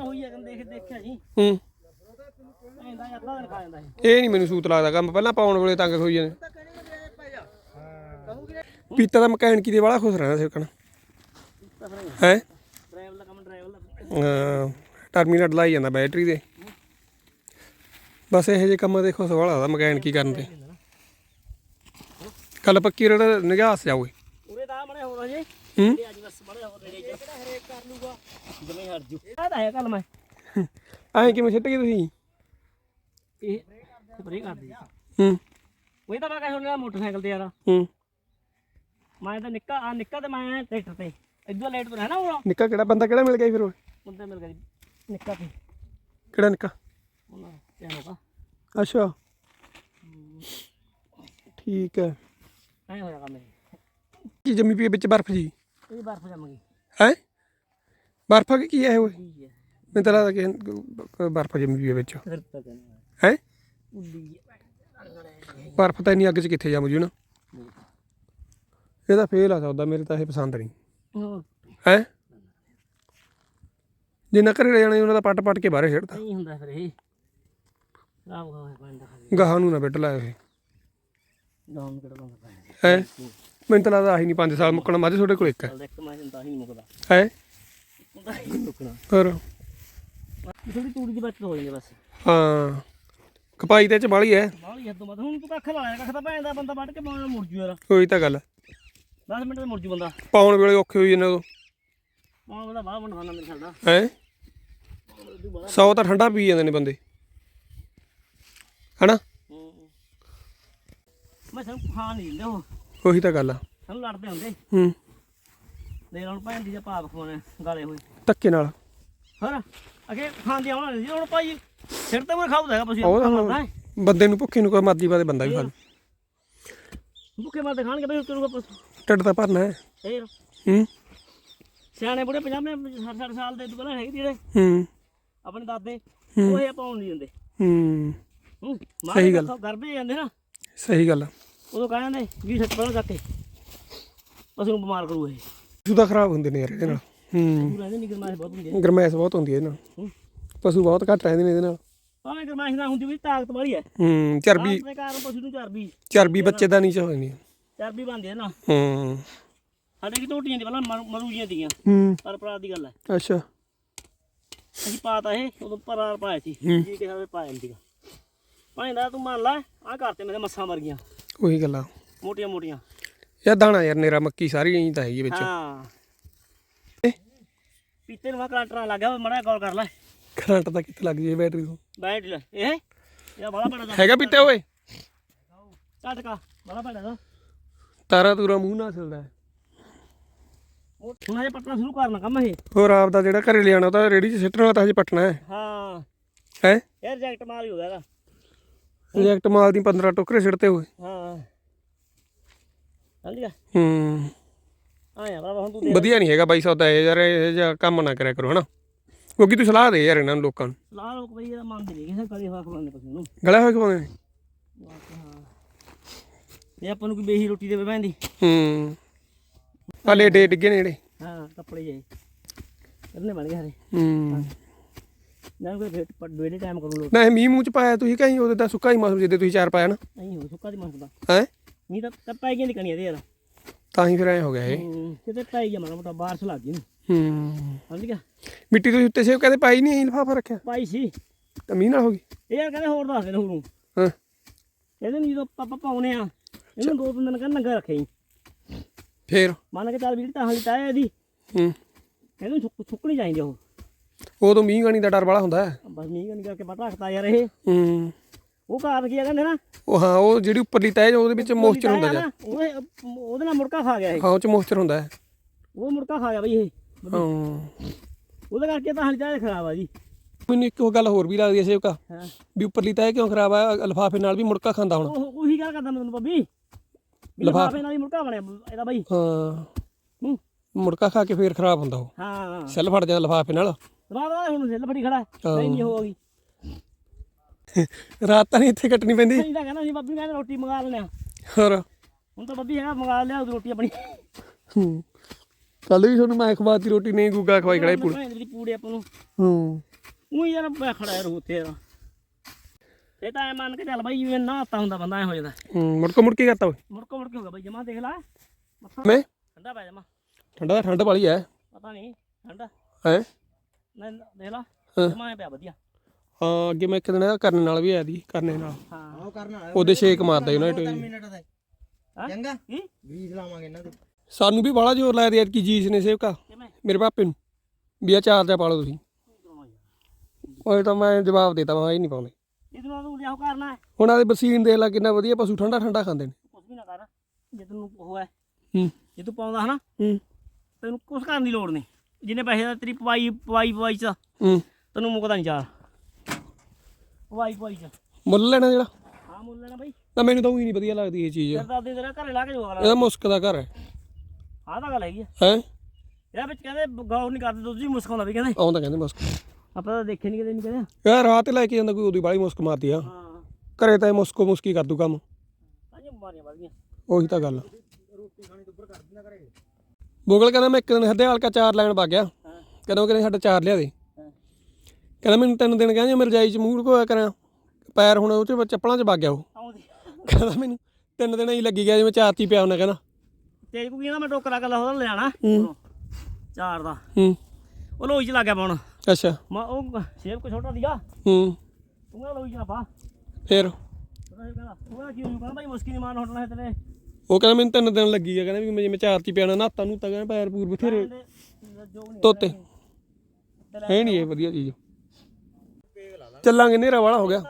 ਇਹ ਨਹੀਂ ਮੈਨੂੰ ਸੂਤ ਲੱਗਦਾ ਕੰਮ। ਪਹਿਲਾਂ ਪਾਉਣ ਵੇਲੇ ਤੰਗ ਹੋਈ ਜਾਂਦੇ। ਪੀਤਾ ਦਾ ਮਕੈਨਿਕੀ ਦੇ ਵਾਲਾ ਖੁਸ਼ ਰਹਿਣਾ ਸਿਰਕਣ ਹੈ? ਡਰਾਈਵਰ ਦਾ ਕੰਮ ਡਰਾਈਵਰ ਦਾ ਟਰਮੀਨਲ ਲਾਈ ਜਾਂਦਾ ਬੈਟਰੀ ਦੇ। ਬਸ ਇਹੋ ਜਿਹੇ ਕੰਮ ਦੇਖੋ ਸਵਾਲ ਆਦਾ ਮਕੈਨ ਕੀ ਕਰਨ ਤੇ। ਕੱਲ ਪੱਕੀ ਰੜ ਨਿਗਾਸ ਜਾਓਗੇ ਉਰੇ ਤਾਂ ਬੜੇ ਹੋਰ ਇਹ ਅੱਜ ਬਸ ਬੜੇ ਹੋਰ ਰੇੜੇ ਚ ਹਰੇਕ ਕਰ ਲੂਗਾ ਜਿਵੇਂ ਹਟ ਜੂ ਆ ਤਾਂ ਹੈ ਕੱਲ ਮੈਂ। ਐਂ ਕਿਵੇਂ ਸਿੱਟ ਗਏ ਤੁਸੀਂ? ਇਹ ਸਪਰੇ ਕਰ ਦੇ ਹੂੰ। ਉਹ ਤਾਂ ਮੈਂ ਕਹਿੰਦਾ ਮੋਟਰਸਾਈਕਲ ਤੇ ਯਾਰ। ਹੂੰ। ਮੈਂ ਤਾਂ ਨਿੱਕਾ ਆ ਨਿੱਕਾ ਤੇ ਮੈਂ ਟਰੈਕਟਰ ਤੇ। ਇਦੋਂ ਲੇਟ ਪਰ ਹੈ ਨਾ ਉਹ। ਨਿੱਕਾ ਕਿਹੜਾ ਬੰਦਾ ਕਿਹੜਾ ਮਿਲ ਗਿਆ ਫਿਰ ਉਹ? ਮੁੰਡਾ ਮਿਲ ਗਿਆ ਜੀ। ਨਿੱਕਾ ਤੇ ਕਿਹੜਾ ਨਿੱਕਾ? ਉਹਨਾਂ ਚੈਨਲ ਦਾ ਅੱਛਾ। ਠੀਕ ਹੈ। ਐ ਹੋਇਆ ਕੰਮ ਇਹ। ਕੀ ਜੰਮੀ ਪਈ ਵਿੱਚ ਬਰਫ਼ ਜੀ। ਇਹ ਬਰਫ ਜੰਮ ਗਈ। ਹੈ? ਬਰਫ਼ ਕਿ ਕੀ ਹੈ ਓਏ ਕੀ ਹੈ? ਮੈਨੂੰ ਤਾਂ ਲੱਗਦਾ ਕਿ ਬਰਫ਼ ਜੰਮੀ ਪਈ ਹੈ ਵਿੱਚ। ਫਿਰ ਤਾਂ ਕਹਿੰਦਾ ਹੈ? ਬਰਫ਼ ਤਾਂ ਇੰਨੀ ਅੱਗ 'ਚ ਕਿੱਥੇ ਜਾਮੂ ਜੀ ਨਾ? ਇਹ ਤਾਂ ਫੇਲ ਆ ਸਕਦਾ ਮੇਰੇ ਤਾਂ ਇਹ ਪਸੰਦ ਨਹੀਂ। ਉਹ ਹੈ? ਜਿੰਨਾ ਘਰੇ ਲੈ ਜਾਣੇ ਉਹਨਾਂ ਦਾ ਪੱਟ ਪੱਟ ਕੇ ਬਾਹਰ ਛੱਡਦਾ ਨਹੀਂ ਹੁੰਦਾ ਫਿਰ ਇਹ। ਰਾਮ ਹੋਇਆ ਪੈਂਦਾ ਗਾਹਾਂ ਨੂੰ ਨਾ ਬਿੱਟ ਲਾਇਆ ਇਹ। ਡਾਊਨ ਕਿਹੜਾ ਬੰਦਾ ਪੈਂਦਾ ਹੈ? ਮੈਨੂੰ ਤਾਂ ਲੱਗਦਾ ਆਹੀ ਨਹੀਂ 5 ਸਾਲ ਮੁੱਕਣਾ ਮੱਝ ਤੁਹਾਡੇ ਕੋਲ ਇੱਕ ਹੈ। ਚੱਲ ਇੱਕ ਮੈਂ ਜਿੰਦਾ ਹੀ ਨਹੀਂ ਮੁੱਕਦਾ। ਹੈ? ਹੁੰਦਾ ਹੀ ਨਹੀਂ ਮੁੱਕਣਾ। ਪਰ ਥੋੜੀ ਤੂੜੀ ਦੀ ਬੱਚਤ ਹੋ ਜਾਂਦੀ ਬਸ। ਹਾਂ। ਕਪਾਈ ਤੇ ਚ ਬਾਲੀ ਹੈ। ਬਾਹਲੀ ਹੱਦੋਂ ਮਤ ਹੁਣ ਤੂੰ ਕੱਖ ਲਾਇਆ ਕੱਖ ਤਾਂ ਭੈਣ ਦਾ ਬੰਦਾ ਵੱਢ ਕੇ ਪਾਉਣ ਮੁੜ ਜੂ ਯਾਰ। ਉਹੀ ਤਾਂ ਗੱਲ ਹੈ। 10 ਮਿੰਟ ਤੇ ਮੁੜ ਜੂ ਬੰਦਾ। ਪਾਉਣ ਵੇਲੇ ਔਖੇ ਹੋਈ ਇਹਨਾਂ ਤੋਂ ਪਾਉਣ ਬੰਦਾ ਬਾਹ ਬਣਾਉਣਾ ਮੇਰੇ ਖਿਆਲ ਦਾ ਹੈ? ਸੌ ਤਾਂ ਠੰਡਾ ਪੀ ਜਾਂਦੇ ਨੇ ਬੰਦੇ। ਹਨਾ। ਮੈਂ ਸਾਨੂੰ ਖਾਣ ਨਹੀਂ ਦਿੰਦੇ ਉਹ। ਉਹੀ ਤਾਂ ਗੱਲ ਆ। ਸਾਨੂੰ ਲੜਦੇ ਹੁੰਦੇ। ਹੂੰ। ਦੇ ਹੁਣ ਭੈਣ ਦੀ ਜਾਂ ਭਾਪ ਖਵਾਉਣੇ ਗਾਲੇ ਹੋਏ। ਧੱਕੇ ਨਾਲ। ਹੋਰ? ਅਗੇ ਖਾਣ ਦੀ ਆਉਣਾ ਨਹੀਂ ਹੁਣ ਭਾਈ ਸਿਰ ਤੇ ਮੈਂ ਖਾਉਦਾ ਹੈਗਾ ਪਸ਼ੂ ਖਾਂਦਾ। ਬੰਦੇ ਨੂੰ ਭੁੱਖੇ ਨੂੰ ਕੋਈ ਮਰਜ਼ੀ ਬਾਦੇ ਬੰਦਾ ਵੀ ਖਾ ਲੂ। ਭੁੱਖੇ ਮਰਦੇ ਖਾਣਗੇ ਬਈ ਕਰੂਗਾ ਪਸ਼ੂ ਢਿੱਡ ਤਾਂ ਭਰਨਾ ਹੈ। ਸਿਆਣੇ ਬੁੜੇ 50 60 60 ਸਾਲ ਦੇ ਦੁਕਾਨਾਂ ਹੈਗੇ ਜਿਹੜੇ। ਹੂੰ। ਆਪਣੇ ਦਾਦੇ। ਉਹ ਇਹ ਪਾਉਣ ਨਹੀਂ ਦਿੰਦੇ। ਹੂੰ। ਹੂੰ ਸਹੀ ਗੱਲ। ਗਰਭੇ ਜਾਂਦੇ ਨਾ। ਸਹੀ ਗੱਲ ਆ। ਉਦੋਂ ਕਹਿੰਦੇ ਵੀ ਸੱਟ ਪਹਿਲਾਂ ਚੱਕ ਕੇ। ਪਸ਼ੂ ਨੂੰ ਬਿਮਾਰ ਕਰੂ ਇਹ। ਪਸ਼ੂ ਤਾਂ ਖਰਾਬ ਹੁੰਦੇ ਨੇ ਯਾਰ ਇਹਦੇ ਨਾਲ। ਹੂੰ। ਪੂਰਾ ਬਹੁਤ ਹੁੰਦੀ ਹੈ। ਗਰਮੈਸ਼ ਬਹੁਤ ਹੁੰਦੀ ਹੈ ਇਹਦੇ ਨਾਲ। ਹੂੰ। ਪਸ਼ੂ ਬਹੁਤ ਘੱਟ ਰਹਿੰਦੇ ਨੇ ਇਹਦੇ ਨਾਲ। ਭਾਵੇਂ ਗਰਮਾਇਸ਼ ਨਾ ਹੁੰਦੀ ਵੀ ਤਾਕਤ ਵਾਲੀ ਹੈ। ਹੂੰ ਚਰਬੀ ਆਪਣੇ ਕਾਰਨ ਪਸ਼ੂ ਨੂੰ ਚਰਬੀ ਚਰਬੀ ਬੱਚੇ ਦਾ ਨਹੀਂ ਚਾਹੀਦੀ ਚਰਬੀ ਬਣਦੀ ਹੈ ਨਾ। ਹੂੰ। ਸਾਡੇ ਕੀ ਟੋਟੀਆਂ ਦੀ ਪਹਿਲਾਂ ਮਰੂ- ਮਰੂ ਜੀਆਂ ਦੀਆਂ ਹੂੰ। ਪਰ ਪਰਾਤ ਦੀ ਗੱਲ ਹੈ। ਅੱਛਾ। ਅਸੀਂ ਪਾਤਾ ਇਹ ਉਦੋਂ ਪਰਾਰ ਪਾਇਆ ਸੀ। ਜੀ ਕਿਹਾ ਵੀ ਪਾਇਆ ਨਹੀਂ ਸੀਗਾ। ਭਾਂਦਾ ਤੂੰ ਮੰਨ ਲੈ ਆਹ ਕਰਤੇ ਮੇਰੇ ਮੱਸਾਂ ਮਰ ਗਈਆਂ ਉਹੀ ਗੱਲਾਂ। ਮੋਟੀਆਂ ਮੋਟੀਆਂ। ਯਾ ਦਾਣਾ ਯਾਰ ਨੇਰਾ ਮੱਕੀ ਸਾਰੀ ਇਹੀ ਤਾਂ ਹੈਗੀ ਵਿੱਚ। ਹਾਂ। ਇਹ? ਪੀਤੇ ਨੂੰ ਮੈਂ ਕਰੰਟਰਾਂ ਲੱਗ ਗਿਆ ਮੜਾ ਕਾਲ ਕਰ ਲੈ। ਕਰੰਟ ਤਾਂ ਕਿੱਥੇ ਲੱਗ ਜੇ ਬੈਟਰੀ ਤੋਂ? ਬੈਠ ਲੈ। ਇਹ? ਇਹ ਬੜਾ ਬੜਾ ਦਾ। ਹੈਗਾ ਪੀਤੇ ਓਏ ਝਟਕਾ। ਬੜਾ ਬੜਾ ਦਾ। ਤਾਰਾ ਤੂਰਾ ਮੂੰਹ ਨਾਲ ਸਿਲਦਾ ਹੈ। ਹੁਣ ਹਜੇ ਪਟਣਾ ਸ਼ੁਰੂ ਕਰਨਾ ਕੰਮ ਇਹ। ਹੋਰ ਆਪ ਦਾ ਜਿਹੜਾ ਘਰੇ ਲਿਆਣਾ ਤਾਂ ਰੇੜੀ 'ਚ ਸਿੱਟਣ ਵਾਲਾ ਤਾਂ ਹਜੇ ਪਟਣਾ ਹੈ। ਹਾਂ। ਹੈ? ਇਹ ਰਿਜੈਕਟ ਮਾਲ ਹੀ ਹੋ ਗਿਆ ਇਹਦਾ। ਪ੍ਰੋਜੈਕਟ ਮਾਲ ਦੀ 15 ਟੋਕਰੇ ਸਿੱਟਦੇ ਹੋਏ। ਹਾਂ। ਚੱਲ ਗਿਆ? ਹੂੰ। ਆਇਆ ਭਰਾ ਹੁਣ ਤੂੰ ਦੇ ਵਧੀਆ ਨਹੀਂ ਹੈਗਾ ਬਾਈ ਸੌਦਾ ਇਹ ਯਾਰ ਇਹ ਜਿਹਾ ਕੰਮ ਨਾ ਕਰਿਆ ਕਰੋ ਹਨਾ? ਕਿਉਂਕਿ ਤੂੰ ਸਲਾਹ ਦੇ ਯਾਰ ਇਹਨਾਂ ਨੂੰ ਲੋਕਾਂ ਨੂੰ। ਸਲਾਹ ਲੋਕ ਬਈ ਇਹਦਾ ਮੰਨਦੇ ਨਹੀਂ ਕਿਸੇ ਗਲੀ ਹੋਇਆ ਖਵਾਉਂਦੇ ਪਸ਼ੂ ਨੂੰ। ਗਲਾ ਹੋਇਆ ਖਵਾਉਂਦੇ ਨੇ? ਹਾਂ ਇਹ ਆਪਾਂ ਨੂੰ ਕੋਈ ਬੇਹੀ ਰੋਟੀ ਦੇਵੇ ਭੈਣ ਦੀ। ਹੂੰ। ਹਲੇ ਡੇ ਡਿੱਗੇ ਨੇ ਜਿਹੜੇ। ਹਾਂ ਕੱਪੜੇ ਜੇ ਕਰਨੇ ਬਣ ਗਏ ਹਰੇ। ਹੂੰ। ਜਾਂ ਕੋਈ ਫੇਟ ਪਰ ਵੇਲੇ ਟਾਈਮ ਕਰੂ ਲੋਕ। ਨਾ ਇਹ ਮੀਂਹ ਮੂੰਹ ਚ ਪਾਇਆ ਤੁਸੀਂ ਕਹੀਂ ਉਹਦੇ ਤਾਂ ਸੁੱਕਾ ਹੀ ਮੌਸਮ ਜਿੱਦੇ ਤੁਸੀਂ ਚਾਰ ਪਾਇਆ ਨਾ? ਨਹੀਂ ਹੋ ਸੁੱਕਾ ਦੀ ਮਸਦਾ ਹੈ? ਮੀਂਹ ਤਾਂ ਤਾਂ ਪੈ ਗਿਆ ਨਿਕਣੀ ਇਹਦੇ ਯਾਰ। ਤਾਂ ਹੀ ਫਿਰ ਐ ਹੋ ਗਿਆ ਇਹ। ਹੂੰ, ਕਿਤੇ ਪੈ ਗਿਆ ਮਾੜਾ ਮੋਟਾ ਬਾਰਿਸ਼ ਲੱਗ ਗਈ। ਨੂੰ ਹੂੰ। ਸਮਝ ਗਿਆ? ਮਿੱਟੀ ਤੁਸੀਂ ਉੱਤੇ ਸੇਵ ਕਹਿੰਦੇ ਪਾਈ ਨਹੀਂ ਲਿਫਾਫਾ ਰੱਖਿਆ? ਪਾਈ ਸੀ। ਤਾਂ ਮੀਂਹ ਨਾਲ ਹੋ ਗਈ। ਇਹ ਯਾਰ ਕਹਿੰਦੇ ਹੋਰ ਦੱਸ ਦੇ ਨੂੰ ਹਾਂ। ਇਹਦੇ ਨੂੰ ਜਦੋਂ ਪਾਪਾ ਪਾਉਨੇ ਆ ਇਹਨੂੰ ਦੋ ਤਿੰਨ ਦਿਨ ਕਹਿੰਦਾ ਨੰਗਾ ਰੱਖੇ ਫੇਰ? ਮੰਨ ਕੇ ਚੱਲ ਵੀ ਤਾਂ ਹਾਲੀ ਇਹਦੀ। ਹੂੰ। ਇਹਨੂੰ ਸੁੱਕ ਸੁੱਕਣੀ ਚਾਹੀਦੀ ਉਹ। ਉਦੋਂ ਮੀਂਹ ਗਾਣੀ ਦਾ ਡਰ ਵਾਲਾ ਹੁੰਦਾ ਹੈ। ਬਸ ਮੀਂਹ ਕਣੀ ਕਰਕੇ ਪਤਾ ਰੱਖਤਾ ਯਾਰ ਇਹ। ਹੂੰ। ਉਹ ਕਾਰਨ ਕੀ ਕਹਿੰਦੇ ਨਾ? ਉਹ ਹਾਂ ਉਹ ਜਿਹੜੀ ਉੱਪਰਲੀ ਤਹਿ ਉਹਦੇ ਵਿੱਚ ਮੋਇਸਚਰ ਹੁੰਦਾ ਜਾ ਉਹਦੇ ਉਹਦੇ ਨਾਲ ਮੁੜਕਾ ਖਾ ਗਿਆ ਇਹ। ਹਾਂ ਉਹ ਚ ਮੋਇਸਚਰ ਹੁੰਦਾ ਹੈ। ਉਹ ਮੁੜਕਾ ਖਾ ਗਿਆ ਬਈ ਇਹ। ਹਾਂ। ਉਹਦੇ ਕਰਕੇ ਤਾਂ ਹਾਲੀ ਤਾਇਆ ਖਰਾਬ ਆ ਜੀ। ਮੈਨੂੰ ਇੱਕ ਉਹ ਗੱਲ ਹੋਰ ਵੀ ਲੱਗਦੀ ਹੈ ਸੇਵਕਾ। ਵੀ ਉੱਪਰਲੀ ਤਹਿ ਕਿਉਂ ਖਰਾਬ ਆ? ਲਿਫਾਫੇ ਨਾਲ ਵੀ ਮੁੜਕਾ ਖਾਂਦਾ ਹੁਣ। ਉਹ ਉਹੀ ਗੱਲ ਕਰਦਾ ਮੈਨੂੰ ਬੱਬੀ ਲਿਫਾਫੇ ਨਾਲ ਹੀ ਮੁੜਕਾ ਬਣਿਆ ਇਹਦਾ ਬਾਈ। ਹਾਂ। ਹੂੰ। ਮੁੜਕਾ ਖਾ ਕੇ ਫੇਰ ਖਰਾਬ ਹੁੰਦਾ ਉਹ। ਹਾਂ। ਸੈੱਲ ਫੜ ਜਾਂਦਾ ਲਿਫਾਫੇ ਨਾਲ। ਰਾਤ ਹੁਣ ਸੇਲ ਫੜੀ ਖੜਾ। ਨਹੀਂ ਨਹੀਂ ਹੋ ਗਈ। ਰਾਤ ਤਾਂ ਨਹੀਂ ਇੱਥੇ ਕੱਟਣੀ ਪੈਂਦੀ। ਨਹੀਂ ਤਾਂ ਕਹਿੰਦਾ ਸੀ ਬੱਬੀ ਕਹਿੰਦਾ ਰੋਟੀ ਮੰਗਾ ਲੈਣੇ ਹੋਰ? ਹੁਣ ਤਾਂ ਬੱਬੀ ਹੈਗਾ ਮੰਗਾ ਲਿਆ ਰੋਟੀ ਆਪਣੀ। ਹੂੰ। ਕੱਲ ਵੀ ਤੁਹਾਨੂੰ ਮੈਂ ਖਵਾਤੀ ਰੋਟੀ ਨਹੀਂ ਗੁੱਗਾ ਖਵਾਈ ਖੜਾ ਪੂੜ ਭੈਣ ਦੀ ਪੂੜੇ ਆਪਾਂ ਨੂੰ। ਹੂੰ। ਉਹ ਯਾਰ ਮੈਂ ਖੜਾ ਯਾਰ ਉੱਥੇ ਯਾਰ। ਇਹ ਤਾਂ ਐ ਮੰਨ ਕੇ ਚੱਲ ਬਾਈ ਜਿਵੇਂ ਨਹਾਤਾ ਹੁੰਦਾ ਬੰਦਾ ਐ ਹੋ ਜਾਂਦਾ। ਹੂੰ ਮੁੜਕੋ ਮੁੜ ਕੇ ਕਰਤਾ ਓਏ। ਮੁੜਕੋ ਮੁੜਕੇ ਹੋਗਾ ਬਾਈ ਜਮਾ ਦੇਖ ਲੈ। ਮੱਥਾ ਮੈਂ? ਠੰਡਾ ਪੈ ਜਮਾ। ਠੰਡਾ ਤਾਂ ਠੰਡ ਵਾਲੀ ਐ। ਪਤਾ ਨਹੀਂ ਠੰਡਾ। ਹੈ? ਨਹੀਂ ਦੇਖ ਲਾ। ਜਮਾਇਆ ਪਿਆ ਵਧੀਆ। ਹਾਂ ਅੱਗੇ ਮੈਂ ਇੱਕ ਦਿਨ ਇਹਦਾ ਕਰਨ ਨਾਲ ਵੀ ਆਇਆ ਦੀ ਕਰਨੇ ਨਾਲ। ਹਾਂ। ਉਹ ਕਰਨਾ ਉਹਦੇ ਛੇਕ ਮਾਰਦਾ ਉਹਨਾਂ ਟੋਈ ਮਿੰਟ ਦਾ। ਹਾਂ? ਚੰਗਾ ਗਰੀਸ ਲਾਵਾਂਗੇ ਇਹਨਾਂ ਦੇ ਸਾਨੂੰ ਵੀ ਬੜਾ ਜ਼ੋਰ ਲਾਇਆ ਦੀ ਐਤਕੀ ਜੀਸ ਨੇ ਸੇਵਕਾ। ਮੇਰੇ ਪਾਪੇ ਨੂੰ। ਵੀ ਆ ਚਾਰ ਦਾ ਪਾ ਲਓ ਤੁਸੀਂ ਉਹ ਤਾਂ ਮੈਂ ਜਵਾਬ ਦੇਤਾ ਮੈਂ ਇਹ ਨਹੀਂ ਪਾਉਂਦੇ। ਕਰਨਾ ਹੈ। ਹੁਣ ਆਦੇ ਬਸੀਨ ਦੇਖ ਲੈ ਕਿੰਨਾ ਵਧੀਆ ਪਸ਼ੂ ਠੰਡਾ ਠੰਡਾ ਖਾਂਦੇ ਨੇ। ਕੁਝ ਵੀ ਨਾ ਕਰ ਜੇ ਉਹ ਹੈ। ਹੂੰ। ਜੇ ਤੂੰ ਪਾਉਂਦਾ ਹਨਾ ਹੂੰ। ਤੈਨੂੰ ਕੁਝ ਕਰਨ ਦੀ ਲੋੜ ਨਹੀਂ। ਜਿੰਨੇ ਪੈਸੇ ਦਾ ਤੇਰੀ ਪਵਾਈ ਪਵਾਈ ਪਵਾਈ ਚ ਹੂੰ। ਤੈਨੂੰ ਮੁਕਦਾ ਨਹੀਂ ਚਾਰ। ਪਵਾਈ ਪਵਾਈ ਚ ਮੁੱਲ ਲੈਣਾ ਜਿਹੜਾ? ਹਾਂ ਮੁੱਲ ਲੈਣਾ ਬਾਈ। ਤਾਂ ਮੈਨੂੰ ਤਾਂ ਉਹੀ ਨਹੀਂ ਵਧੀਆ ਲੱਗਦੀ ਇਹ ਚੀਜ਼। ਤੇਰੇ ਦਾਦੇ ਤੇਰਾ ਘਰੇ ਲਾ ਕੇ ਜੋ ਅਗਲਾ ਇਹਦਾ ਮੁਸਕ ਦਾ ਘਰ ਹੈ। ਆਹ ਤਾਂ ਗੱਲ ਹੈਗੀ ਆ। ਹੈ? ਇਹਦੇ ਵਿੱਚ ਕਹਿੰਦੇ ਗੌਰ ਨਹੀਂ ਕਰਦੇ ਤੁਸੀਂ ਮੁਸਕਾਉਂਦਾ ਵੀ ਕਹਿੰਦੇ। ਆਉਂਦਾ ਕਹਿੰਦੇ ਮੁਸਕ। ਆਪਾਂ ਤਾਂ ਦੇਖੇ ਨਹੀਂ ਕਦੇ ਨਹੀਂ ਕਹਿੰਦੇ। ਯਾਰ ਰਾਤ ਲੈ ਕੇ ਜਾਂਦਾ ਕੋਈ ਉਹਦੀ ਬਾਲੀ ਮੁਸਕ ਮਾਰਦੀ ਆ। ਹਾਂ। ਘਰੇ ਤਾਂ ਇਹ ਮੁਸਕੋ ਮੁਸਕੀ ਕਰ ਦੂ ਕੰਮ। ਤਾਂ ਉਹੀ ਤਾਂ ਗੱਲ। ਬੋਗਲ ਕਹਿੰਦਾ ਮੈਂ ਇੱਕ ਦਿਨ ਹੱਦੇ ਹਲਕਾ ਚਾਰ ਲੈਣ ਵਗ ਗਿਆ। ਹਾਂ। ਕਹਿੰਦਾ ਉਹ ਕਹਿੰਦੇ ਸਾਡਾ ਚਾਰ ਲਿਆ ਦੇ। ਹਾਂ। ਕਹਿੰਦਾ ਮੈਨੂੰ ਤਿੰਨ ਦਿਨ ਕਹਿੰਦੇ ਮੈਂ ਰਜਾਈ ਚ ਮੂੜ ਕੋਇਆ ਕਰਾਂ। ਪੈਰ ਹੁਣ ਉਹ ਚ ਚੱਪਲਾਂ ਚ ਵਗ ਗਿਆ ਉਹ। ਆਉਂਦੀ। ਕਹਿੰਦਾ ਮੈਨੂੰ ਤਿੰਨ ਦਿਨ ਹੀ ਲੱਗੀ ਗਿਆ ਜਿਵੇਂ ਚਾਰ ਤੀ ਪਿਆ ਉਹਨੇ ਕਹਿੰਦਾ। ਤੇਜ ਕੋ ਕਹਿੰਦਾ ਮੈਂ ਟੋਕਰਾ ਕੱਲਾ ਉਹਦਾ ਹੂੰ। ਚਾਰ ਦਾ। ਹੂੰ। ਉਹ ਲੋਈ ਚ ਲੱਗ ਗਿਆ ਪਾਉਣ। ਅੱਛਾ। ਮੈਂ ਉਹ ਸ਼ੇਪ ਕੋ ਛੋਟਾ ਦੀਆ ਹੂੰ। ਤੂੰ ਕਹਿੰਦਾ ਲੋਈ ਨਾ ਪਾ ਫਿਰ? ਉਹ ਕਹਿੰਦਾ ਕੀ ਹੋਊ? ਕਹਿੰਦਾ ਭਾਈ ਮੁਸਕੀ ਨਹੀਂ ਮਾਰਨ ਹਟਣਾ ਹੈ ਤੇਰੇ। ਉਹ ਕਹਿੰਦਾ ਮੈਨੂੰ ਤਿੰਨ ਦਿਨ ਲੱਗੀ ਗਿਆ ਕਹਿੰਦਾ ਵੀ ਮੈਂ ਜਿਵੇਂ ਚਾਰ ਤੀ ਪਿਆਣਾ ਨਾਤਾ ਨੂੰ ਤਾਂ ਕਹਿੰਦਾ ਪੈਰ ਪੂਰ ਬਥੇਰੇ। ਜੋ ਤੋਤੇ ਹੈ ਨਹੀਂ ਇਹ ਵਧੀਆ ਚੀਜ਼। ਚੱਲਾਂਗੇ ਨੇਰਾ ਵਾਲਾ ਹੋ ਗਿਆ।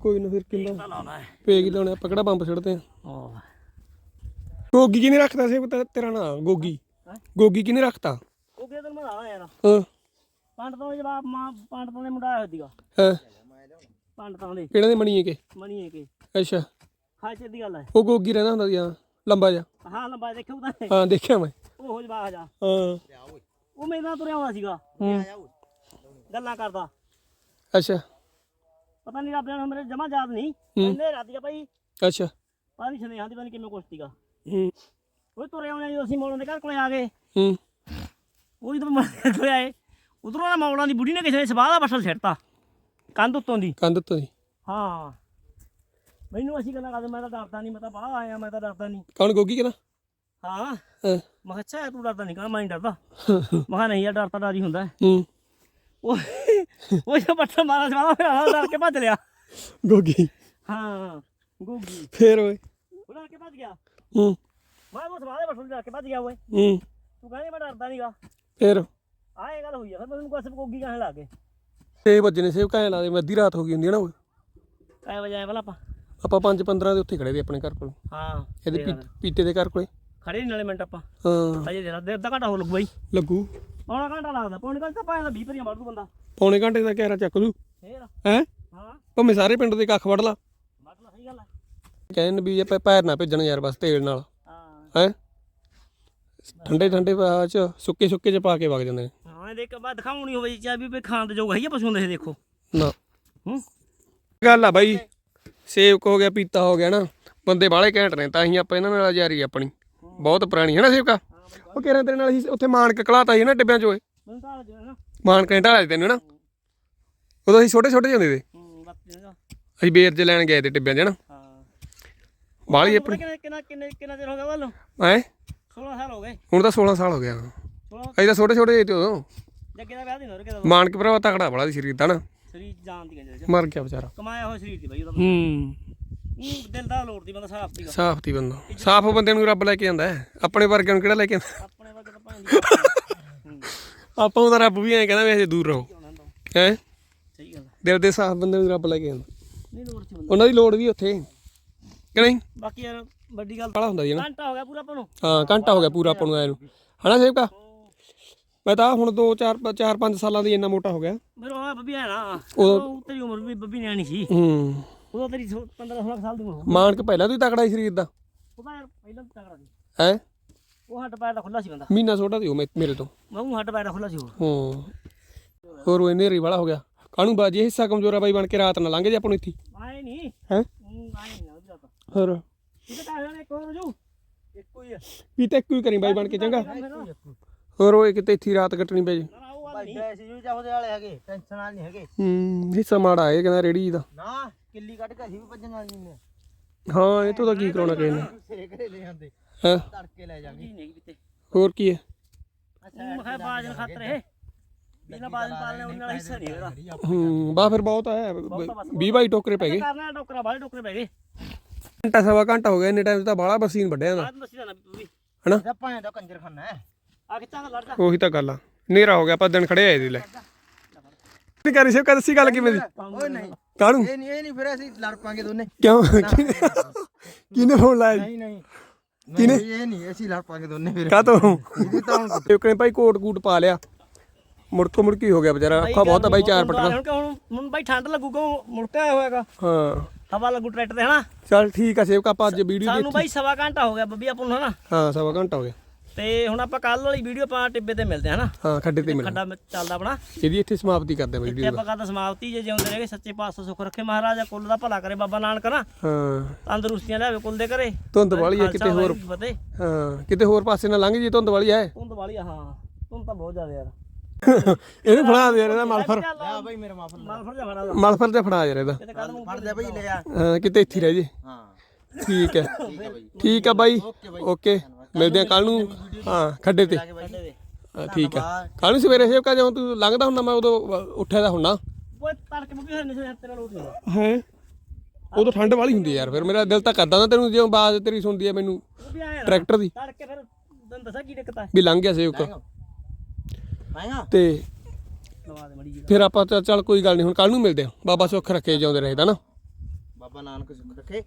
ਕੋਈ ਨਾ ਫਿਰ ਕਿੰਨਾ ਪੇਗ ਹੀ। ਲਾਉਣੇ ਆਪਾਂ ਕਿਹੜਾ ਬੰਬ ਛੱਡਦੇ ਆ? ਗੋਗੀ ਕਿਨੇ ਰੱਖਦਾ ਸੀ ਤੇਰਾ ਨਾਂ ਗੋਗੀ? ਗੋਗੀ ਕਿਨੇ ਰੱਖਤਾ? ਉਹ ਮੈਂ ਹਾਂ। ਪੰਡਤਾਂ ਦੇ ਜਵਾਬ ਮਾਂ ਪੰਡਤਾਂ ਦੇ ਮੁੰਡਾ ਆਇਆ ਸੀਗਾ। ਹਾਂ। ਪੰਡਤਾਂ ਦੇ। ਕਿਹੜੇ ਦੇ ਮਣੀਏ ਕੇ? ਮਣੀਏ ਕੇ। ਅੱਛਾ। ਖਾਚੇ ਦੀ ਗੱਲ ਹੈ। ਉਹ ਗੋਗੀ ਰਹਿੰਦਾ ਹੁੰਦਾ ਸੀ ਹਾਂ ਲੰਬਾ ਜਿਹਾ ਹਾਂ ਲੰਬਾ ਹਾਂ ਦੇਖਿਆ ਮੈਂ। ਉਹ ਜਵਾਬ ਜਾ। ਹਾਂ। ਉਹ ਮੇਰੇ ਨਾਲ ਤੁਰਿਆ ਆਉਂਦਾ ਸੀਗਾ। ਗੱਲਾਂ ਕਰਦਾ। ਅੱਛਾ। ਪਤਾ ਨਹੀਂ ਰੱਬ ਜਾਣੇ ਮੇਰੇ ਜਮਾ ਯਾਦ ਨਹੀਂ। ਕਹਿੰਦੇ ਰਾਤੀਆ ਭਾਈ। ਅੱਛਾ। ਪਤਾ ਨਹੀਂ ਸੁਨੇਹਾ ਦੀ ਪਤਾ ਨਹੀਂ ਕਿਵੇਂ ਕੁਛ ਸੀਗਾ। ਹੂੰ। ਉਹ ਤੁਰੇ ਆਉਂਦੇ ਜਦੋਂ ਅਸੀਂ ਮੌਲਾਂ ਦੇ ਘਰ ਕੋਲੇ ਆ ਗਏ। ਹੂੰ। ਉਹ ਜਦੋਂ ਮੌਲਾਂ ਕੋਲੇ ਆਏ ਉਧਰੋਂ ਨਾ ਮੌਲਾਂ ਦੀ ਬੁੱਢੀ ਨੇ ਕਿਸੇ ਨੇ ਸਵਾਹ ਦਾ ਬਸਲ ਛੱਡਤਾ ਕੰਧ ਉੱਤੋਂ ਦੀ। ਕੰਧ ਤੋਂ ਦੀ। ਹਾਂ। ਮੈਨੂੰ ਅਸੀਂ ਗੱਲਾਂ ਕਰਦੇ ਮੈਂ ਤਾਂ ਡਰਦਾ ਨਹੀਂ ਮੈਂ ਤਾਂ ਬਾਹਰ ਆਇਆ ਮੈਂ ਤਾਂ ਡਰਦਾ ਨਹੀਂ ਕੌਣ ਗੋਗੀ ਕਹਿੰਦਾ? ਹਾਂ। ਮੈਂ ਕਿਹਾ ਅੱਛਾ ਤੂੰ ਡਰਦਾ ਨਹੀਂ ਕਹਿੰਦਾ ਮੈਂ ਨਹੀਂ ਡਰਦਾ। ਮੈਂ ਕਿਹਾ ਨਹੀਂ ਯਾਰ ਡਰ ਤਾਂ ਡਰ ਹੀ ਹੁੰਦਾ ਹੈ। ਉਹ ਉਹ ਜੋ ਬੱਟਾ ਮਾਰਾ ਸਵਾਹ ਫਿਰ ਆ ਡਰ ਕੇ ਭੱਜ ਲਿਆ। ਗੋਗੀ। ਹਾਂ ਗੋਗੀ। ਫੇਰ ਓਏ। ਉਹ ਡਰ ਕੇ ਭੱਜ ਗਿਆ। ਹੂੰ। ਮੈਂ ਉਹ ਸਵਾਹ ਦੇ ਬੱਟਲ ਡਰ ਕੇ ਭੱਜ ਗਿਆ ਓਏ। ਹੂੰ। ਤੂੰ ਕਹਿੰਦੀ ਮੈਂ ਡਰਦਾ ਨਹੀਂਗਾ ਫੇਰ? ਆਹ ਇਹ ਗੱਲ ਹੋਈ ਆ ਫਿਰ ਮੈਨੂੰ ਕੁਛ ਗੋਗੀ ਕਹਿਣ ਲੱਗ? ਗਏ 6 ਵਜੇ ਨੇ ਸੇਵ ਕਾਇ ਲਾਦੇ ਮੈਂ ਅੱਧੀ ਰਾਤ ਹੋ ਗਈ ਹੁੰਦੀ ਹੈ ਨਾ ਓਏ। ਕਾਇ ਵਜਾਏ ਭਲਾ ਆਪਾਂ? ਆਪਾਂ 5 15 ਦੇ ਉੱਥੇ ਖੜੇ ਦੇ ਆਪਣੇ ਘਰ ਕੋਲ। ਹਾਂ ਇਹਦੇ ਪੀ- ਪੀਤੇ ਦੇ ਘਰ ਕੋਲੇ। ਖੜੇ ਨੀ ਨਾਲੇ ਮਿੰਟ ਆਪਾਂ। ਹਾਂ। ਅਜੇ ਦੇ ਅੱਧਾ ਘੰਟਾ ਹੋ ਲੱਗੂ ਬਾਈ। ਲੱਗੂ। ਪੌਣਾ ਘੰਟਾ ਲੱਗਦਾ ਪੌਣੇ ਘੰਟਾ ਪਾਇਆ 20 ਭਰੀਆਂ ਵੜਦੂ ਬੰਦਾ। ਪੌਣੇ ਘੰਟੇ ਦਾ ਕਹਿਰਾ ਚੱਕ ਲੂ ਫੇਰ? ਹੈ? ਹਾਂ। ਭਾਵੇਂ ਸਾਰੇ ਪਿੰਡ ਦੇ ਕੱਖ ਵੜ ਲਾ। ਵੱਢ ਲਾ ਸਹੀ ਗੱਲ ਹੈ ਕਹਿੰਦੇ ਵੀ ਇਹ ਪੈ- ਪੈਰ ਨਾ ਭੇਜਣ ਯਾਰ ਬਸ ਤੇਲ ਨਾਲ। ਹਾਂ? ਠੰਡੇ ਠੰਡੇ ਪਾ ਚ ਸੁੱਕੇ ਸੁੱਕੇ ਚ ਪਾ ਕੇ ਵਗ ਜਾਂਦੇ ਨੇ। ਹਾਂ ਇਹ ਦੇਖ ਬਾਅਦ ਦਿਖਾਉਣੀ ਹੋਵੇ ਚਾ ਵੀ ਵੀ ਖਾਣ ਦੇ ਜੋਗ ਹੈ ਪਸ਼ੂ ਦੇ ਦੇਖੋ। ਨਾ। ਹੂੰ? ਗੱਲ ਆ ਬਾਈ ਸੇਵਕ ਹੋ ਗਿਆ ਪੀਤਾ ਹੋ ਗਿਆ ਨਾ ਬੰਦੇ ਬਾਹਲੇ ਘੈਂਟ ਨੇ ਤਾਂ ਹੀ ਆਪਾਂ ਇਹਨਾਂ ਨਾਲ ਜਾਰੀ ਆਪਣੀ। ਬਹੁਤ ਪੁਰਾਣੀ ਹੈ ਨਾ ਸੇਵਕਾ? ਉਹ ਕਹਿ ਰਹੇ ਤੇਰੇ ਨਾਲ ਅਸੀਂ ਉੱਥੇ ਮਾਨਕ ਕਲਾਤਾ ਸੀ ਨਾ ਟਿੱਬਿਆਂ 'ਚ ਜੋ ਮਾਨਕ ਨੇ ਢਾਲੇ ਤੈਨੂੰ ਨਾ। ਉਦੋਂ ਅਸੀਂ ਛੋਟੇ ਛੋਟੇ ਜਾਂਦੇ ਤੇ ਅਸੀਂ ਬੇਰ 'ਚ ਲੈਣ ਗਏ ਤੇ ਟਿੱਬਿਆਂ 'ਚ ਨਾ। ਆਪਣੀ ਆਪਣੀ? ਕਿੰਨਾ ਕਿੰਨਾ ਕਿੰਨਾ ਚਿਰ ਹੋ ਗਿਆ ਵੱਲ ਹੈ? 16 ਸਾਲ ਹੋ ਗਏ। ਹੁਣ ਤਾਂ 16 ਸਾਲ ਹੋ ਗਿਆ। 16 ਅਸੀਂ ਤਾਂ ਛੋਟੇ ਛੋਟੇ ਤੇ ਉਦੋਂ। ਜੱਗੇ ਦਾ ਵਿਆਹ ਦੀ ਨਰ ਕਿਦਾ ਮਾਨਕ ਭਰਾਵਾ ਤਕੜਾ ਬੜਾ ਸੀ ਸਰੀਰ ਦਾ ਨਾ। ਸਰੀਰ ਜਾਨ ਦੀ ਕਹਿੰਦੇ ਮਰ ਗਿਆ ਵਿਚਾਰਾ। ਕਮਾਇਆ ਹੋਇਆ ਸਰੀਰ ਦੀ ਬਾਈ ਉਹਦਾ। ਹੂੰ। ਹੂੰ, ਦਿਲ ਦਾ ਲੋੜ ਦੀ ਬੰਦਾ ਸਾਫ਼ ਸਾਫ਼ ਬੰਦਾ। ਸਾਫ਼ ਬੰਦੇ ਨੂੰ ਰੱਬ ਲੈ ਕੇ ਜਾਂਦਾ ਹੈ। ਆਪਣੇ ਵਰਗਿਆਂ ਨੂੰ ਕਿਹੜਾ ਲੈ ਕੇ ਆਉਂਦਾ? ਆਪਣੇ ਵਰਗੇ ਤਾਂ ਆਪਾਂ ਨੂੰ ਤਾਂ ਰੱਬ ਵੀ ਐਂ ਕਹਿੰਦਾ ਵੀ ਅਸੀਂ ਦੂਰ ਰਹੋ। ਹੈ। ਸਹੀ ਗੱਲ ਹੈ। ਦਿਲ ਦੇ ਸਾਫ਼ ਬੰਦੇ ਨੂੰ ਰੱਬ ਲੈ ਕੇ ਆਉਂਦਾ। ਨਹੀਂ ਲੋੜ ਸੀ ਬੰਦਾ ਉਹਨਾਂ ਦੀ ਲੋੜ ਵੀ ਉੱਥੇ। ਕਿ ਨਹੀਂ? ਬਾਕੀ ਯਾਰ ਵੱਡੀ ਗੱਲ ਬਾਲਾ ਹੁੰਦਾ ਜੀ ਨਾ। ਘੰਟਾ ਹੋ ਗਿਆ ਪੂਰਾ ਆਪਾਂ ਨੂੰ। ਹਾਂ ਘੰਟਾ ਹੋ ਗਿਆ ਪੂਰਾ ਆਪਾਂ ਨੂੰ ਆਏ ਨੂੰ। ਹਨਾ ਸੇਵਕਾ ਮੈਂ ਤਾਂ ਹੁਣ 2 4 4 5 ਸਾਲਾਂ ਦੀ ਇੰਨਾ ਮੋਟਾ ਹੋ ਗਿਆ। ਫਿਰ ਉਹ ਬੱਬੀ ਹੈ ਨਾ ਉਹ ਤੇਰੀ ਉਮਰ ਵੀ ਬੱਬੀ ਨਿਆਣੀ ਸੀ। ਹੂੰ। ਉਦੋਂ ਤੇਰੀ 15 16 ਸਾਲ ਦੀ ਉਮਰ ਹੋ ਮਾਨਕ ਪਹਿਲਾਂ ਤੋਂ ਹੀ ਤਕੜਾ ਸੀ ਸਰੀਰ ਦਾ। ਉਹਦਾ ਯਾਰ ਪਹਿਲਾਂ ਤਾਂ ਤਗੜਾ ਸੀ। ਹੈ? ਉਹ ਹੱਡ ਪੈਰ ਦਾ ਖੁੱਲਾ ਸੀ ਬੰਦਾ। ਮਹੀਨਾ ਛੋਟਾ ਸੀ ਉਹ ਮੇਰੇ ਤੋਂ। ਮੈਂ ਉਹ ਹੱਡ ਪੈਰ ਦਾ ਖੁੱਲਾ ਸੀ ਉਹ। ਹਾਂ। ਹੋਰ ਉਹ ਨੇਰੀ ਵਾਲਾ ਹੋ ਗਿਆ। ਕਾਹਨੂੰ ਬਾਜੀ ਹਿੱਸਾ ਕਮਜ਼ੋਰਾ ਬਾਈ ਬਣ ਕੇ ਰਾਤ ਨਾ ਲੰਘ ਜੇ ਆਪਾਂ ਨੂੰ ਇੱਥੇ। ਆਏ ਨਹੀਂ ਹੈ? ਹੂੰ ਆਏ ਹੋਰ? ਤਾਂ ਇੱਕ ਹੋਰ ਜੂ ਇੱਕੋ ਹੀ ਆ। ਵੀ ਤੇ ਕੋਈ ਕਰੀ ਬਾਈ ਬਣ ਕੇ ਚੰਗਾ। ਨਾ ਹੋਰ ਉਹ ਕਿਤੇ ਇੱਥੇ ਹੀ ਰਾਤ ਕੱਟਣੀ ਪੈ ਜੇ। ਨਾ ਭਾਈ ਐਸੀ ਜੀ ਚਾਹਦੇ ਵਾਲੇ ਹੈਗੇ ਟੈਨਸ਼ਨ ਨਾਲ ਨਹੀਂ ਹੈਗੇ। ਹੂੰ ਹਿੱਸਾ ਮਾੜਾ ਇਹ ਕਹਿੰਦਾ ਰੇੜੀ ਦਾ। ਨਾ ਕਿੱਲੀ ਕੱਢ ਕੇ ਅਸੀਂ ਵੀ ਭੱਜਣ ਵਾਲੀ ਨਹੀਂ ਹਾਂ ਇਹ ਤੋਂ ਤਾਂ ਕੀ ਕਰਾਉਣਾ ਕਿਸੇ ਨੇ। ਘਰੇ ਲੈ ਜਾਂਦੇ। ਹਾਂ? ਤੜਕੇ ਲੈ ਜਾਗੇ। ਜੀ ਨਹੀਂ ਕਿਤੇ। ਹੋਰ ਕੀ ਹੈ? ਮੈਂ ਕਿਹਾ ਬਾਜਨ ਖਾਤਰ ਇਹ। ਬਿਨਾ ਬਾਜਨ ਪਾਲਣੇ ਉਹਨਾਂ ਨਾਲ ਹਿੱਸਾ ਨਹੀਂ ਇਹਦਾ ਹੂੰ ਬਾ ਫਿਰ ਬਹੁਤ ਹੈ 20 ਬਾਈ ਟੋਕਰੇ ਪੈ ਗਏ। ਕਰਨਾ ਟੋਕਰਾ ਬਾਲੇ ਟੋਕਰੇ ਪੈ ਗਏ। ਘੰਟਾ ਸਵਾ ਘੰਟਾ ਹੋ ਗਿਆ ਇੰਨੇ ਟਾਈਮ 'ਚ ਤਾਂ ਬਾਹਲਾ ਬਰਸੀਨ ਵੱਢਿਆ ਨਾ ਵੀ ਹਨਾ? ਇਹਦਾ ਭਾਂ ਦਾ ਕੰਜਰ ਖਾਨਾ ਹੈ। ਆ ਕਿੱਥਾਂ ਦਾ ਲੜਦਾ ਉਹੀ ਤਾਂ ਗੱਲ ਆ। ਹਨੇਰਾ ਹੋ ਗਿਆ ਆਪਾਂ ਦਿਨ ਖੜੇ ਆਏ ਦੀ ਲੈ। ਨਹੀਂ ਕਰੀ ਸੇਵ ਦੱਸੀ ਗੱਲ ਕਿਵੇਂ ਦੀ ਓਏ ਨਹੀਂ। ਕਾਹਨੂੰ? ਇਹ ਨਹੀਂ ਇਹ ਨਹੀਂ ਫਿਰ ਅਸੀਂ ਲੜ ਪਾਂਗੇ ਦੋਨੇ। ਕਿਉਂ? ਕਿਹਨੇ ਫੋਨ ਲਾਇਆ? ਨਹੀਂ ਨਹੀਂ। ਕਿਨੇ ਇਹ ਨਹੀਂ ਅਸੀਂ ਲੜ ਪਾਂਗੇ ਦੋਨੇ ਫਿਰ। ਕਾਹ ਤੋਂ ਇਹਦੀ ਤਾਂ ਹੁਣ ਇੱਕ ਨੇ ਭਾਈ ਕੋਟ ਕੂਟ ਪਾ ਲਿਆ। ਮੁੜਕੋ ਮੁੜਕੀ ਹੋ ਗਿਆ ਵਿਚਾਰਾ। ਅੱਖਾਂ ਬਹੁਤ ਆ ਬਾਈ ਚਾਰ ਪਟਣਾ ਹੁਣ ਕਿ ਹੁਣ? ਬਾਈ ਠੰਡ ਲੱਗੂਗਾ ਮੁੜਕਾ ਆਇਆ ਹੋਇਆਗਾ। ਹਾਂ। ਹਵਾ ਲੱਗੂ ਟਰੈਕਟਰ ਤੇ ਹਨਾ? ਚੱਲ ਠੀਕ ਆ ਸੇਵਕਾ ਆਪਾਂ ਅੱਜ ਵੀਡੀਓ ਸਾਨੂੰ ਬਾਈ ਸਵਾ ਘੰਟਾ ਹੋ ਗਿਆ ਬੱਬੀ ਆਪਾਂ ਨੂੰ ਹਨਾ? ਹਾਂ ਸਵਾ ਘੰਟਾ ਹੋ ਗਿਆ। ਤੇ ਹੁਣ ਆਪਾਂ ਕੱਲ ਵਾਲੀ ਵੀਡੀਓ ਆਪਾਂ ਟਿੱਬੇ ਤੇ ਮਿਲਦੇ ਹਾਂ ਹਨਾ? ਹਾਂ ਖੱਡੇ ਤੇ ਮਿਲ ਖੱਡਾ ਚੱਲਦਾ ਆਪਣਾ। ਇਹਦੀ ਇੱਥੇ ਸਮਾਪਤੀ ਕਰਦੇ ਵੀਡੀਓ ਆਪਾਂ ਕਰਦਾ ਸਮਾਪਤੀ ਜੇ ਜਿਉਂਦੇ ਰਹੇਗੇ ਸੱਚੇ ਪਾਤਸ਼ਾਹ ਸੁੱਖ ਰੱਖੇ ਮਹਾਰਾਜਾ ਕੁੱਲ ਦਾ ਭਲਾ ਕਰੇ ਬਾਬਾ ਨਾਨਕ ਨਾ ਹਾਂ। ਤੰਦਰੁਸਤੀਆਂ ਲਿਆਵੇ ਕੁੱਲ ਦੇ ਘਰੇ। ਧੁੰਦ ਵਾਲੀ ਖਾਲਸਾ ਕਿਤੇ ਹੋਰ ਹਾਂ ਕਿਤੇ ਹੋਰ ਪਾਸੇ ਨਾ ਲੰਘ ਜੀ ਧੁੰਦ ਵਾਲੀ ਐ ਧੁੰਦ ਵਾਲੀ ਆ ਹਾਂ। ਧੁੰਦ ਤਾਂ ਬਹੁਤ ਜ਼ਿਆਦਾ ਯਾਰ। ਇਹਨੂੰ ਫੜਾ ਦੇ ਯਾਰ ਇਹਦਾ ਮਲਫਰ। ਆ ਬਈ ਮੇਰਾ ਮਾਫਲ ਮਾਲ ਫੜ ਜਾ ਫੜਾ ਦਾ। ਮਲਫਰ ਤੇ ਫੜਾ ਯਾਰ ਇਹਦਾ। ਕਿਤੇ ਕੱਲ ਨੂੰ ਫੜ ਦੇ ਬਈ ਲੈ ਆ। ਹਾਂ, ਕਿਤੇ ਇੱਥੇ ਹੀ ਰਹਿ ਜੇ। ਹਾਂ। ਠੀਕ ਹੈ। ਠੀਕ ਬਾਈ। ਓਕੇ ਮਿਲਦੇ ਆ ਕੱਲ ਨੂੰ। ਹਾਂ ਖੱਡੇ ਤੇ। ਹਾਂ, ਠੀਕ ਆ। ਕੱਲ ਨੂੰ ਸਵੇਰੇ ਸੇਵਕਾ ਜਦੋਂ ਤੂੰ ਲੰਘਦਾ ਹੁੰਦਾ ਮੈਂ ਉਦੋਂ ਉੱਠਿਆ ਦਾ ਹੁੰਨਾ ਓਏ ਤੜਕੇ ਮੁੱਕੀ ਹੋਏ ਨਿਸੇ ਤੇਰਾ ਲੋਟ ਨਹੀਂ ਹੁੰਦਾ ਹੈ? ਉਦੋਂ ਠੰਡ ਵਾਲੀ ਹੁੰਦੀ ਯਾਰ ਫਿਰ ਮੇਰਾ ਦਿਲ ਤਾਂ ਕਰਦਾ ਨਾ ਤੈਨੂੰ ਜਿਉਂ ਬਾਜ਼ ਤੇਰੀ ਸੁਣਦੀ ਆ ਮੈਨੂੰ ਟਰੈਕਟਰ ਦੀ। ਤੜਕੇ ਫਿਰ ਤੈਨੂੰ ਦੱਸਾਂ ਕੀ ਦਿੱਕਤ ਆ? ਵੀ ਲੰਘ ਗਿਆ ਸੇਵਕ। ਤੇ ਦੇ ਫਿਰ ਆਪਾਂ ਤਾਂ ਚੱਲ ਕੋਈ ਗੱਲ ਨਹੀਂ ਹੁਣ ਕੱਲ ਨੂੰ ਮਿਲਦੇ ਆ ਬਾਬਾ ਸੁੱਖ ਰੱਖੇ ਜਿਉਂਦੇ ਰਹੇ ਤਾਂ ਨਾ। ਬਾਬਾ ਨਾਨਕ ਸੁੱਖ ਰੱਖੇ।